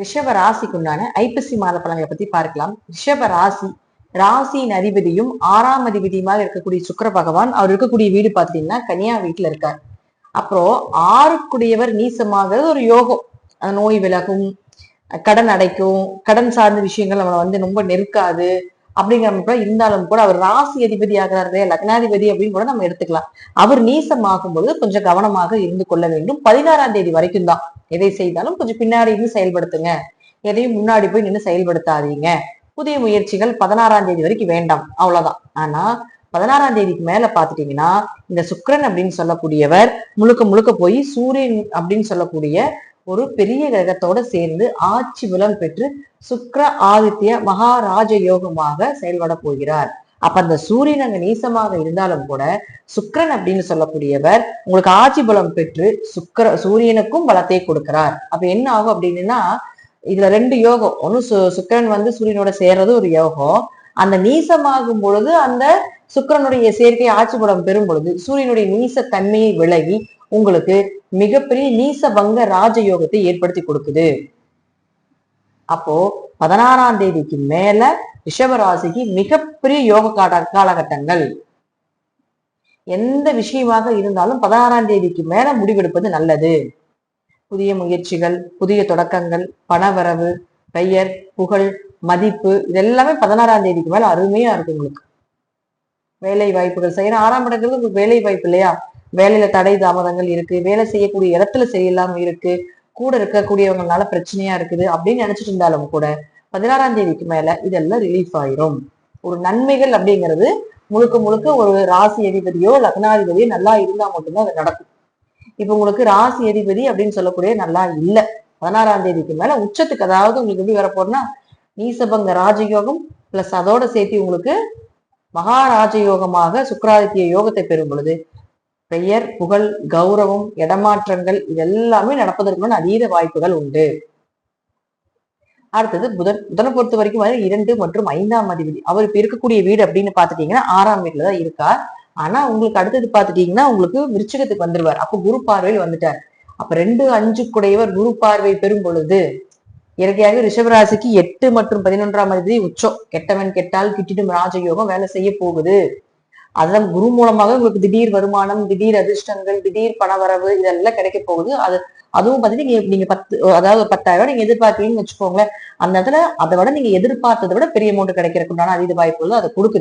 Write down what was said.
ரிஷப ராசிக்குண்டான ஐப்பசி மாத பலன்களை பத்தி பார்க்கலாம். ரிஷப ராசி ராசியின் அதிபதியும் ஆறாம் அதிபதியுமாக இருக்கக்கூடிய சுக்கிர பகவான் அவர் இருக்கக்கூடிய வீடு பார்த்தீங்கன்னா கன்னியா வீட்டுல இருக்கார். அப்புறம் ஆறுக்குடையவர் நீசமாகிறது ஒரு யோகம். அந்த நோய் விலகும் கடன் அடைக்கும் கடன் சார்ந்த விஷயங்கள் நம்மளை வந்து ரொம்ப நெருக்காது. அப்படிங்கிற மாதிரி கூட இருந்தாலும் கூட அவர் ராசி அதிபதி ஆகிறாரு லக்னாதிபதி அப்படின்னு கூட நம்ம எடுத்துக்கலாம். அவர் நீசமாகும் பொழுது கொஞ்சம் கவனமாக இருந்து கொள்ள வேண்டும். பதினாறாம் தேதி வரைக்கும் தான். எதை செய்தாலும் கொஞ்சம் பின்னாடி இருந்து செயல்படுத்துங்க. எதையும் முன்னாடி போய் நின்று செயல்படுத்தாதீங்க. புதிய முயற்சிகள் பதினாறாம் தேதி வரைக்கும் வேண்டாம். அவ்வளவுதான். ஆனா பதினாறாம் தேதிக்கு மேல பாத்துட்டீங்கன்னா இந்த சுக்கரன் அப்படின்னு சொல்லக்கூடியவர் முழுக்க முழுக்க போய் சூரியன் அப்படின்னு சொல்லக்கூடிய ஒரு பெரிய கிரகத்தோட சேர்ந்து ஆட்சி பலம் பெற்று சுக்ர ஆதித்ய மகாராஜ யோகமாக செயல்பட போகிறார். அப்ப அந்த சூரியன் அங்க நீசமாக இருந்தாலும் கூட சுக்கிரன் அப்படின்னு சொல்லக்கூடியவர் உங்களுக்கு ஆட்சி பலம் பெற்று சுக்கர சூரியனுக்கும் பலத்தை கொடுக்கிறார். அப்ப என்ன ஆகும் அப்படின்னா இதுல ரெண்டு யோகம். ஒன்னு சு சுக்கிரன் வந்து சூரியனோட சேர்றது ஒரு யோகம். அந்த நீசமாகும் பொழுது அந்த சுக்கரனுடைய சேர்க்கை ஆட்சி பலம் பெறும் பொழுது சூரியனுடைய நீச தன்மையை விலகி உங்களுக்கு மிகப்பெரிய நீசபங்க ராஜயோகத்தை ஏற்படுத்தி கொடுக்குது. அப்போ பதினாறாம் தேதிக்கு மேல ரிஷபராசிக்கு மிகப்பெரிய யோக கால காலகட்டங்கள். எந்த விஷயமாக இருந்தாலும் பதினாறாம் தேதிக்கு மேல முடிவெடுப்பது நல்லது. புதிய முயற்சிகள் புதிய தொடக்கங்கள் பணவரவு பெயர் புகழ் மதிப்பு இதெல்லாமே பதினாறாம் தேதிக்கு மேல அருமையா இருக்கு உங்களுக்கு. வேலை வாய்ப்புகள் செய்யற ஆறாம் இடங்கிறது உங்களுக்கு வேலை வாய்ப்பு இல்லையா? வேலையில தடை தாமதங்கள் இருக்கு வேலை செய்யக்கூடிய இடத்துல சரியில்லாம இருக்கு கூட இருக்கக்கூடியவங்களால பிரச்சனையா இருக்குது அப்படின்னு நினைச்சிட்டு இருந்தாலும் கூட பதினாறாம் தேதிக்கு மேல இதெல்லாம் ரிலீஃப் ஆயிரும். ஒரு நன்மைகள் அப்படிங்கிறது முழுக்க முழுக்க ஒரு ராசி அதிபதியோ லக்னாதிபதியோ நல்லா இருந்தா மட்டும்தான் அது நடக்கும். இப்ப உங்களுக்கு ராசி அதிபதி அப்படின்னு சொல்லக்கூடிய நல்லா இல்லை. பதினாறாம் தேதிக்கு மேல உச்சத்துக்கு அதாவது உங்களுக்கு எப்படி வரப்போறோம்னா நீசபங்க ராஜயோகம் பிளஸ் அதோட சேர்த்து உங்களுக்கு மகாராஜயோகமாக சுக்கராதித்ய யோகத்தை பெறும் பொழுது பெயர் புகழ் கௌரவம் இடமாற்றங்கள் இதெல்லாமே நடப்பதற்குள்ள அதீத வாய்ப்புகள் உண்டு. அடுத்தது புதன். புதனை பொறுத்த வரைக்கும் வந்து இரண்டு மற்றும் ஐந்தாம் அதிபதி. அவர் இப்ப இருக்கக்கூடிய வீடு அப்படின்னு பாத்துட்டீங்கன்னா ஆறாம் வீட்டுல தான் இருக்கார். ஆனா உங்களுக்கு அடுத்தது பாத்துட்டீங்கன்னா உங்களுக்கு விருச்சகத்துக்கு வந்துருவார். அப்போ குரு பார்வையில் வந்துட்டார். அப்ப ரெண்டு அஞ்சு குடையவர் குரு பார்வை பெறும் பொழுது இயற்கையாக ரிஷபராசிக்கு எட்டு மற்றும் பதினொன்றாம் அதிபதி உச்சம். கெட்டவன் கெட்டால் கிட்டிடும் ராஜயோகம் வேலை செய்ய போகுது. அதெல்லாம் குரு மூலமாக உங்களுக்கு திடீர் வருமானம் திடீர் அதிர்ஷ்டங்கள் திடீர் பணவரவு இதெல்லாம் கிடைக்க போகுது. அது அதுவும் பார்த்தீங்கன்னா நீங்க நீங்க பத்து அதாவது ஒரு பத்தாயிரம் ரூபாய் நீங்க எதிர்பார்க்கறீங்கன்னு வச்சுக்கோங்களேன். அந்த இடத்துல அதை விட நீங்க எதிர்பார்த்ததை விட பெரிய அமௌண்ட் கிடைக்கிறதுக்குண்டான அதிக அதீத வாய்ப்புகள் அதை கொடுக்குது.